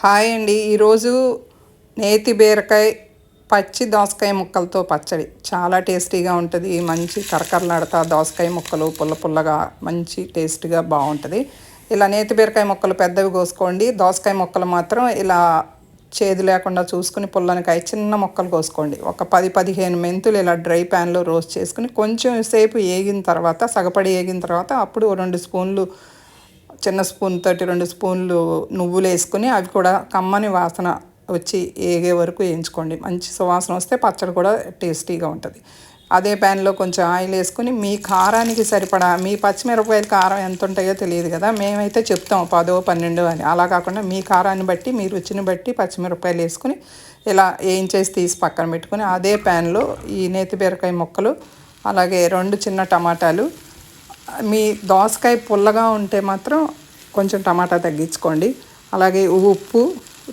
Hi అండి. ఈరోజు నేతి బీరకాయ పచ్చి దోసకాయ ముక్కలతో పచ్చడి. చాలా టేస్టీగా ఉంటుంది. మంచి కరకరలాడతా దోసకాయ ముక్కలు పుల్ల పుల్లగా మంచి టేస్ట్గా బాగుంటుంది. ఇలా నేతి బీరకాయ ముక్కలు పెద్దవి కోసుకోండి. దోసకాయ ముక్కలు మాత్రం ఇలా చేదు లేకుండా చూసుకుని పుల్లనికాయ చిన్న ముక్కలు కోసుకోండి. ఒక పది పదిహేను మెంతులు ఇలా డ్రై ప్యాన్లో రోస్ట్ చేసుకుని కొంచెం సేపు వేగిన తర్వాత సగపడి వేగిన తర్వాత అప్పుడు రెండు స్పూన్లు చిన్న స్పూన్ తోటి రెండు స్పూన్లు నువ్వులు వేసుకుని అవి కూడా కమ్మని వాసన వచ్చి ఏగే వరకు వేయించుకోండి. మంచి సువాసన వస్తే పచ్చడి కూడా టేస్టీగా ఉంటుంది. అదే ప్యాన్లో కొంచెం ఆయిల్ వేసుకుని మీ కారానికి సరిపడా మీ పచ్చిమిరపకాయలు కారం ఎంత ఉంటాయో తెలియదు కదా మేమైతే చెప్తాం పదో పన్నెండు అని. అలా కాకుండా మీ కారాన్ని బట్టి మీ రుచిని బట్టి పచ్చిమిరపకాయలు వేసుకుని ఇలా వేయించేసి తీసి పక్కన పెట్టుకుని అదే ప్యాన్లో ఈ నేతి బీరకాయ ముక్కలు అలాగే రెండు చిన్న టమాటాలు మీ దోసకాయ పుల్లగా ఉంటే మాత్రం కొంచెం టమాటా తగ్గించుకోండి. అలాగే ఉప్పు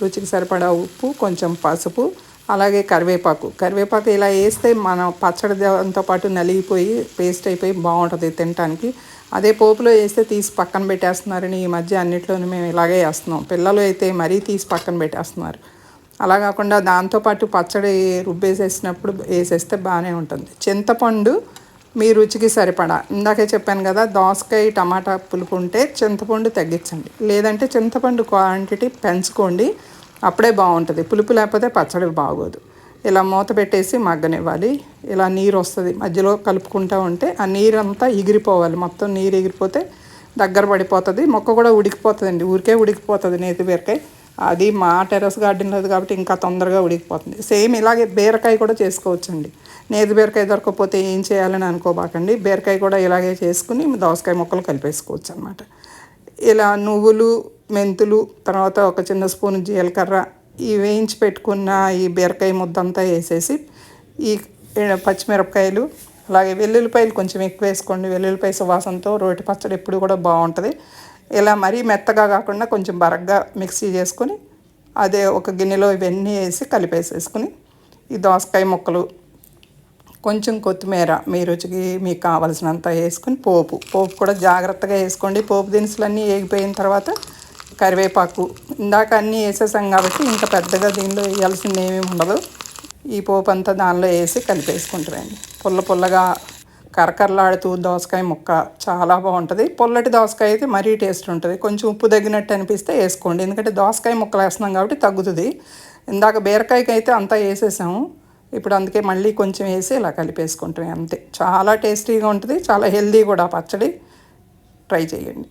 రుచికి సరిపడా ఉప్పు కొంచెం పసుపు అలాగే కరివేపాకు. కరివేపాకు ఇలా వేస్తే మన పచ్చడి దాంతో పాటు నలిగిపోయి పేస్ట్ అయిపోయి బాగుంటుంది తినటానికి. అదే పోపులో వేస్తే తీసి పక్కన పెట్టేస్తున్నారని ఈ మధ్య అన్నిట్లోనూ మేము ఇలాగే వేస్తున్నాం. పిల్లలు అయితే మరీ తీసి పక్కన పెట్టేస్తున్నారు. అలా కాకుండా దాంతోపాటు పచ్చడి రుబ్బేసేసినప్పుడు వేసేస్తే బాగానే ఉంటుంది. చింతపండు మీ రుచికి సరిపడా. ఇందాకే చెప్పాను కదా దోసకాయ టమాటా పులుపు ఉంటే చింతపండు తగ్గించండి. లేదంటే చింతపండు క్వాంటిటీ పెంచుకోండి అప్పుడే బాగుంటుంది. పులుపు లేకపోతే పచ్చడి బాగోదు. ఇలా మూత పెట్టేసి మగ్గనివ్వాలి. ఇలా నీరు వస్తుంది మధ్యలో కలుపుకుంటూ ఉంటే ఆ నీరు అంతా ఎగిరిపోవాలి. మొత్తం నీరు ఎగిరిపోతే దగ్గర పడిపోతుంది. మొక్క కూడా ఉడికిపోతుందండి. ఊరికే ఉడికిపోతుంది నేతి బీరకాయ. అది మా టెరస్ గార్డెన్ లేదు కాబట్టి ఇంకా తొందరగా ఉడికిపోతుంది. సేమ్ ఇలాగే బీరకాయ కూడా చేసుకోవచ్చండి. నేతి బీరకాయ దొరకకపోతే ఏం చేయాలని అనుకోబాకండి. బీరకాయ కూడా ఇలాగే చేసుకుని దోసకాయ ముక్కలు కలిపేసుకోవచ్చు అనమాట ఇలా నువ్వులు మెంతులు తర్వాత ఒక చిన్న స్పూన్ జీలకర్ర ఈ వేయించి పెట్టుకున్న ఈ బీరకాయ ముద్దంతా వేసేసి ఈ పచ్చిమిరపకాయలు అలాగే వెల్లుల్లిపాయలు కొంచెం ఎక్కువ వేసుకోండి. వెల్లుల్లిపాయ సువాసనతో రోటి పచ్చడి ఎప్పుడు కూడా బాగుంటుంది. ఇలా మరీ మెత్తగా కాకుండా కొంచెం బరగ్గా మిక్సీ చేసుకొని అదే ఒక గిన్నెలో ఇవన్నీ వేసి కలిపేసేసుకుని ఈ దోసకాయ ముక్కలు కొంచెం కొత్తిమీర మీ రుచికి మీకు కావలసినంత వేసుకుని పోపు. పోపు కూడా జాగ్రత్తగా వేసుకోండి. పోపు దినుసులన్నీ వేగిపోయిన తర్వాత కరివేపాకు. ఇందాక అన్నీ వేసేసాం కాబట్టి ఇంకా పెద్దగా దీనిలో వేయాల్సింది ఏమీ ఉండదు. ఈ పోపు అంతా దానిలో వేసి కలిపేసుకుంటారండి పుల్ల పుల్లగా కరకరలాడుతూ దోసకాయ ముక్క చాలా బాగుంటుంది. పొల్లటి దోసకాయ అయితే మరీ టేస్ట్ ఉంటుంది. కొంచెం ఉప్పు తగ్గినట్టు అనిపిస్తే వేసుకోండి. ఎందుకంటే దోసకాయ ముక్కలు వేస్తున్నాం కాబట్టి తగ్గుతుంది. ఇందాక బీరకాయకి అయితే అంతా వేసేసాము. ఇప్పుడు అందుకే మళ్ళీ కొంచెం వేసి ఇలా కలిపేసుకుంటాం. అంతే. చాలా టేస్టీగా ఉంటుంది. చాలా హెల్దీ కూడా పచ్చడి. ట్రై చేయండి.